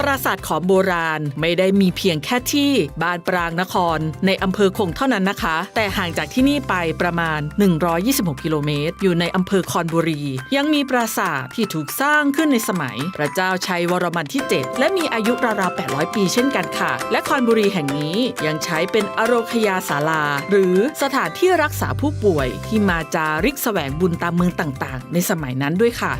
ปราสาทขอมโบราณไม่ได้มีเพียงแค่ที่บ้านปรางนคร ในอำเภอคงเท่านั้นนะคะ แต่ห่างจากที่นี่ไปประมาณ 126 กิโลเมตร อยู่ในอำเภอคอนบุรี ยังมีปราสาทที่ถูกสร้างขึ้นในสมัย พระเจ้าชัยวรมันที่ 7 และมีอายุราวๆ 800 ปีเช่นกันค่ะ และคอนบุรีแห่งนี้ยังใช้เป็นอโรคยาศาลา หรือสถานที่รักษาผู้ป่วยที่มาจาริกแสวงบุญตามเมืองต่างๆ ในสมัยนั้นด้วยค่ะ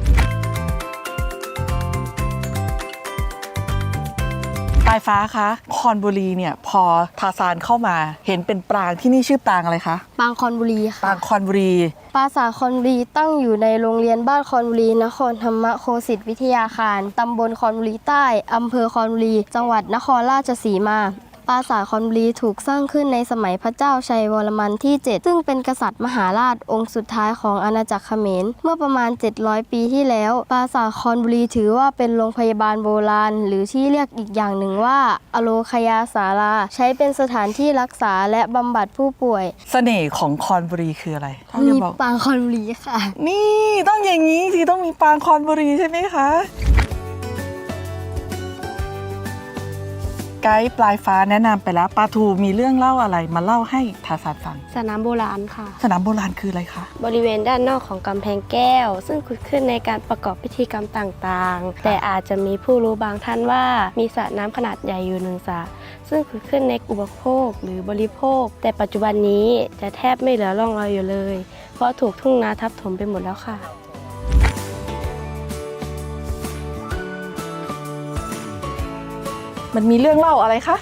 ายฟ้าคะคอนบุรีเนี่ยพอทาซานเข้ามาเห็นเป็นปรางที่นี่ชื่อปรางอะไรคะปางคอนบุรีปราค่ะงคอนบุรี ปราสาทคอนบุรีตั้งอยู่ในโรงเรียนบ้านคอนบุรีนครธรรมโคสิทธวิทยาคาร ตำบลคอนบุรีใต้ อำเภอคอนบุรี จังหวัดนครราชสีมา ปราสาทคอนบุรีถูกสร้างขึ้นในสมัยพระเจ้าชัยวรมันที่ 7 ซึ่งเป็นกษัตริย์มหาราชองค์สุดท้ายของอาณาจักรเขมร เมื่อประมาณ 700 ปีที่แล้ว ปราสาทคอนบุรีถือว่าเป็นโรงพยาบาลโบราณ หรือที่เรียกอีกอย่างหนึ่งว่า อโลคยาศาลาใช้เป็นสถานที่รักษาและบำบัดผู้ป่วย เสน่ห์ของคอนบุรีคืออะไรถ้ามีจะบอกปางคอนบุรีค่ะ นี่ต้องอย่างนี้สิต้องมีปรางคอนบุรีใช่ไหมคะ ไกด์ปลายฟ้าแนะนำไปแล้วปาทูมีเรื่องเล่าอะไรมาเล่าให้ทาซานฟัง สนามโบราณค่ะ สนามโบราณคืออะไรคะบริเวณด้านนอกของกำแพงแก้ว ซึ่งขุดขึ้นในการประกอบพิธีกรรมต่างๆ แต่อาจจะมีผู้รู้บางท่านว่ามีสระน้ำขนาดใหญ่อยู่หนึ่งสระซึ่งขุดขึ้นในอุปโภคหรือบริโภค แต่ปัจจุบันนี้จะแทบไม่เหลือร่องรอยอยู่เลย เพราะถูกทุ่งนาทับถมไปหมดแล้วค่ะ มันมีเรื่องเล่าอะไรคะ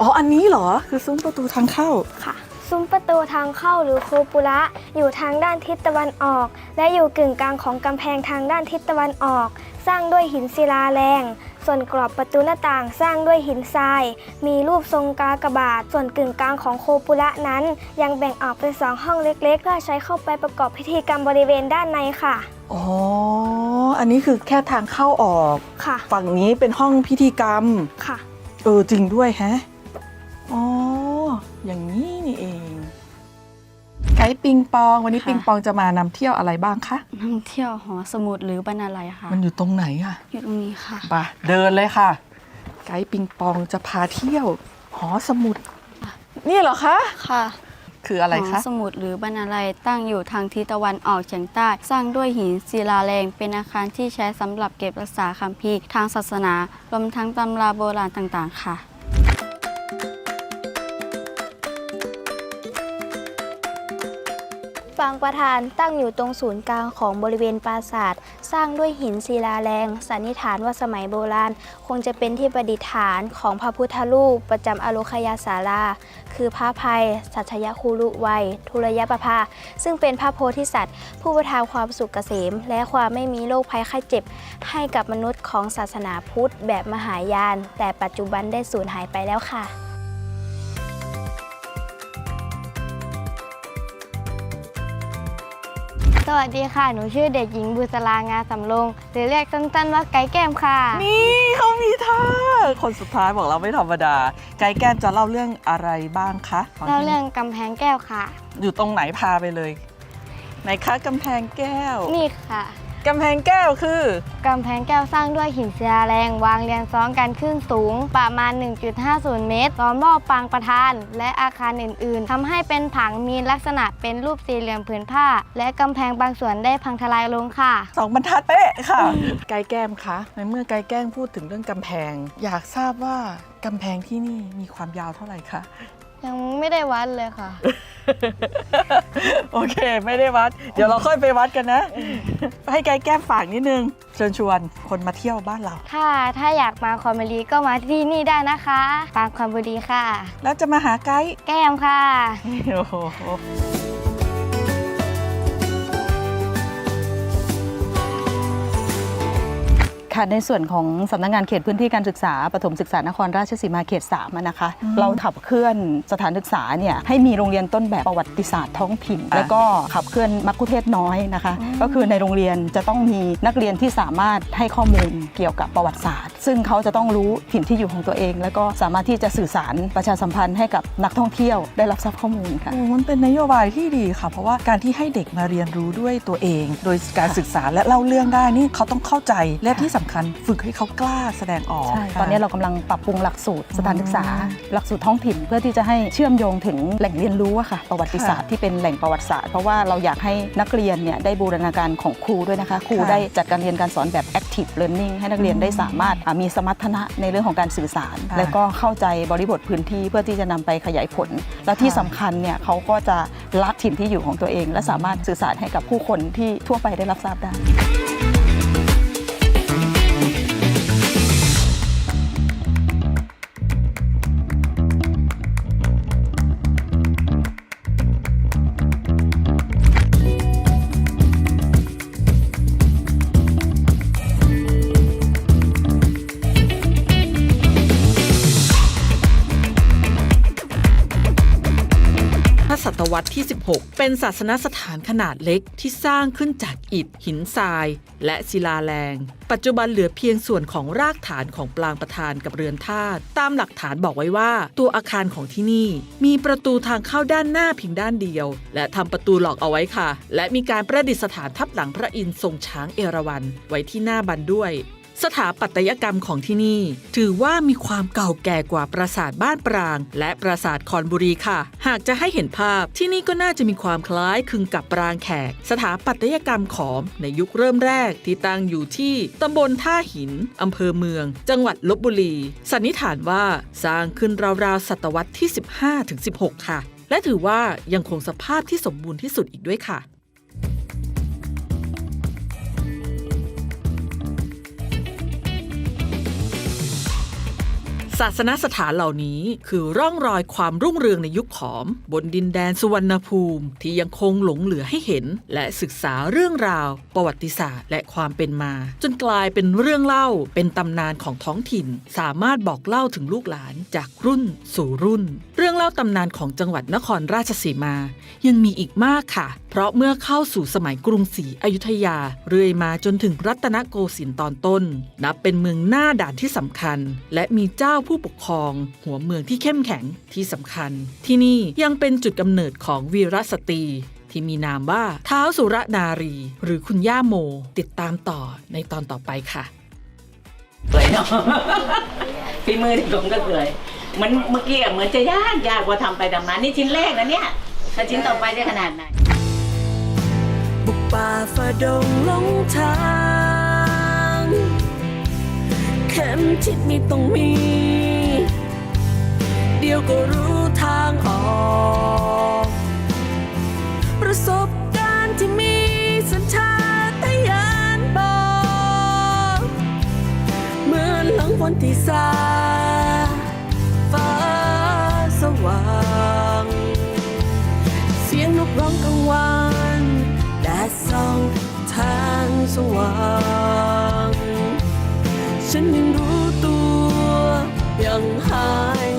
อ๋อ อันนี้เหรอ คือซุ้มประตูทางเข้า ค่ะ ซุ้มประตูทางเข้าหรือโคปุระ อยู่ทางด้านทิศตะวันออก และอยู่กึ่งกลางของกำแพงทางด้านทิศตะวันออก สร้างด้วยหินศิลาแรง ส่วนกรอบประตูหน้าต่างสร้างด้วยหินทราย มีรูปทรงกากบาท ส่วนกึ่งกลางของโคปุระนั้น ยังแบ่งออกเป็นสองห้องเล็กๆเพื่อใช้เข้าไปประกอบพิธีกรรมบริเวณด้านในค่ะ อ๋อ อันนี้คือแค่ทางเข้าออก ค่ะ ฝั่งนี้เป็นห้องพิธีกรรม ค่ะ เออจริงด้วยแฮะ อ๋อ อย่างนี้นี่เอง ไกด์ปิงปอง วันนี้ค่ะ ปิงปองจะมานำเที่ยวอะไรบ้างคะ ท่องเที่ยวหอสมุดหรือบรรณาลัยค่ะ มันอยู่ตรงไหนอะอยู่ตรงนี้ค่ะ ไปเดินเลยค่ะ ไกด์ปิงปองจะพาเที่ยว หอสมุด นี่เหรอคะ ค่ะ คืออะไรคะสมุดหรือบรรณาลัยตั้งอยู่ทางทิศตะวันออกเฉียงใต้ สร้างด้วยหินศิลาแรง เป็นอาคารที่ใช้สำหรับเก็บรักษาคัมภีร์ทางศาสนารวมทั้งตำราโบราณต่างๆ ค่ะ ปางประธานตั้งอยู่ตรงศูนย์กลางของบริเวณปราสาท สร้างด้วยหินศิลาแรง สันนิษฐานว่าสมัยโบราณ คงจะเป็นที่ประดิษฐานของพระพุทธรูปประจำอโลคยาศาลาคือพระภัย สัชยคูรุวัย ทุรยประภา ซึ่งเป็นพระโพธิสัตว์ ผู้ประทานความสุขเกษม และความไม่มีโรคภัยไข้เจ็บ ให้กับมนุษย์ของศาสนาพุทธแบบมหายาน แต่ปัจจุบันได้สูญหายไปแล้วค่ะ วัสดีค่ะ หนูชื่อเด็กหญิงบุษรางาสำรงหรือเรียกสั้นๆว่าไก่แก้มค่ะ นี่เขามีท่าคนสุดท้ายบอกเราไม่ธรรมดา ไกด์แก้มจะเล่าเรื่องอะไรบ้างคะขเล่าที่เรื่องกำแพงแก้วค่ะ อยู่ตรงไหนพาไปเลย ไหนคะกำแพงแก้ว นี่ค่ะ กำแพงแก้วคือ กำแพงแก้วสร้างด้วยหินศิลาแรง วางเรียงซ้อนกันขึ้นสูง ประมาณ 1.50 เมตรล้อมรอบปางประธาน และอาคารอื่น ๆ ทำให้เป็นผังมีลักษณะเป็นรูปสี่เหลี่ยมผืนผ้า และกำแพงบางส่วนได้พังทลายลงค่ะ สองบรรทัดเป๊ะค่ะ ไกด์แก้มคะ ในเมื่อไกด์แก้มพูดถึงเรื่องกำแพง อยากทราบว่ากำแพงที่นี่มีความยาวเท่าไหร่คะ ยังไม่ได้วัดเลยค่ะ โอเค ไม่ได้วัด เดี๋ยวเราค่อยไปวัดกันนะ ให้ไกด์แก้มฝากนิดนึง เชิญชวนคนมาเที่ยวบ้านเราถ้าถ้าอยากมาคอมบุรีก็มาที่นี่ได้นะคะปางคอมบุรีค่ะ แล้วจะมาหาไกด์แก้มค่ะ โอ้โห ค่ะในส่วนของสำนักงานเขตพื้นที่การศึกษาปฐมศึกษานครราชสีมาเขต3อะนะคะเราขับเคลื่อนสถานศึกษาเนี่ยให้มีโรงเรียนต้นแบบประวัติศาสตร์ท้องถิ่น แล้วก็ขับเคลื่อนมักคุเทศก์น้อยนะคะ ก็คือในโรงเรียนจะต้องมีนักเรียนที่สามารถให้ข้อมูลเกี่ยวกับประวัติศาสตร์ ซึ่งเขาจะต้องรู้ถิ่นที่อยู่ของตัวเอง แล้วก็สามารถที่จะสื่อสารประชาสัมพันธ์ให้กับนักท่องเที่ยวได้รับทราบข้อมูลค่ะโอ้มันเป็นนโยบายที่ดีค่ะ เพราะว่าการที่ให้เด็กมาเรียนรู้ด้วยตัวเอง โดยการศึกษาและเล่าเรื่องได้นี่เขาต้องเข้าใจและที่สำคัญฝึกให้เขากล้าแสดงออก ใช่ค่ะตอนนี้เรากำลังปรับปรุงหลักสูตรสถานศึกษา หลักสูตรท้องถิ่นเพื่อที่จะให้เชื่อมโยงถึงแหล่งเรียนรู้อะค่ะ ประวัติศาสตร์ที่เป็นแหล่งประวัติศาสตร์ เพราะว่าเราอยากให้นักเรียนเนี่ยได้บูรณาการของครูด้วยนะคะ ครูค่ะได้จัดการเรียนการสอนแบบ active learning ให้นักเรียนได้สามารถอะมีสมรรถนะในเรื่องของการสื่อสารค่ะและก็เข้าใจบริบทพื้นที่เพื่อที่จะนำไปขยายผล และที่ค่ะสำคัญเนี่ยเขาก็จะรักถิ่นที่อยู่ของตัวเอง และสามารถสื่อสารให้กับผู้คนที่ทั่วไปได้รับทราบได้ วรรษที่ 16 เป็นศาสนสถานขนาดเล็กที่สร้างขึ้นจากอิฐ หินทราย และศิลาแรง ปัจจุบันเหลือเพียงส่วนของรากฐานของปรางประธานกับเรือนธาตุตามหลักฐานบอกไว้ว่า ตัวอาคารของที่นี่ มีประตูทางเข้าด้านหน้าเพียงด้านเดียว และทำประตูหลอกเอาไว้ค่ะ และมีการประดิษฐานทับหลังพระอินทร์ทรงช้างเอราวัณไว้ที่หน้าบันด้วย สถาปัตยกรรมของที่นี่ ถือว่ามีความเก่าแก่กว่าปราสาทบ้านปราง และปราสาทคอนบุรีค่ะ หากจะให้เห็นภาพที่นี่ก็น่าจะมีความคล้ายคลึงกับปรางแขก สถาปัตยกรรมขอมในยุคเริ่มแรกที่ตั้งอยู่ที่ตำบลท่าหินอำเภอเมือง จังหวัดลบบุรี สันนิษฐานว่าสร้างขึ้นราวๆศตวรรษที่ 15-16 ค่ะ และถือว่ายังคงสภาพที่สมบูรณ์ที่สุดอีกด้วยค่ะ ศาสนสถานเหล่านี้คือร่องรอยความรุ่งเรืองในยุคขอม บนดินแดนสุวรรณภูมิ ที่ยังคงหลงเหลือให้เห็น และศึกษาเรื่องราว ประวัติศาสตร์ และความเป็นมา จนกลายเป็นเรื่องเล่าเป็นตำนานของท้องถิ่น สามารถบอกเล่าถึงลูกหลานจากรุ่นสู่รุ่น เล่าตำนานของจังหวัดนครราชสีมา ยังมีอีกมากค่ะ เพราะเมื่อเข้าสู่สมัยกรุงศรีอยุธยา เรื่อยมาจนถึงรัตนโกสินทร์ตอนต้น นับเป็นเมืองหน้าด่านที่สำคัญ และมีเจ้าผู้ปกครอง หัวเมืองที่เข้มแข็งที่สำคัญ ที่นี่ยังเป็นจุดกำเนิดของวีรสตรีที่มีนามว่าเท้าสุรนารี หรือคุณย่าโม ติดตามต่อในตอนต่อไปค่ะ สวยเนาะฝีมือที่ผมก็สวย เหมือนเมื่อกี้อะเหมือนจะยากยากกว่าทำไปทำมานี่ชิ้นแรกนะเนี่ยถ้าชิ้นต่อไปจะขนาดไหน บุกป่าฝ่าดงหลงทางเข็มทิศมีต้องมี เดี๋ยวก็รู้ทางออก ยงนกร้องกลางวันแดดส่องทางสว่าง ฉันยังรู้ตัวยังหาย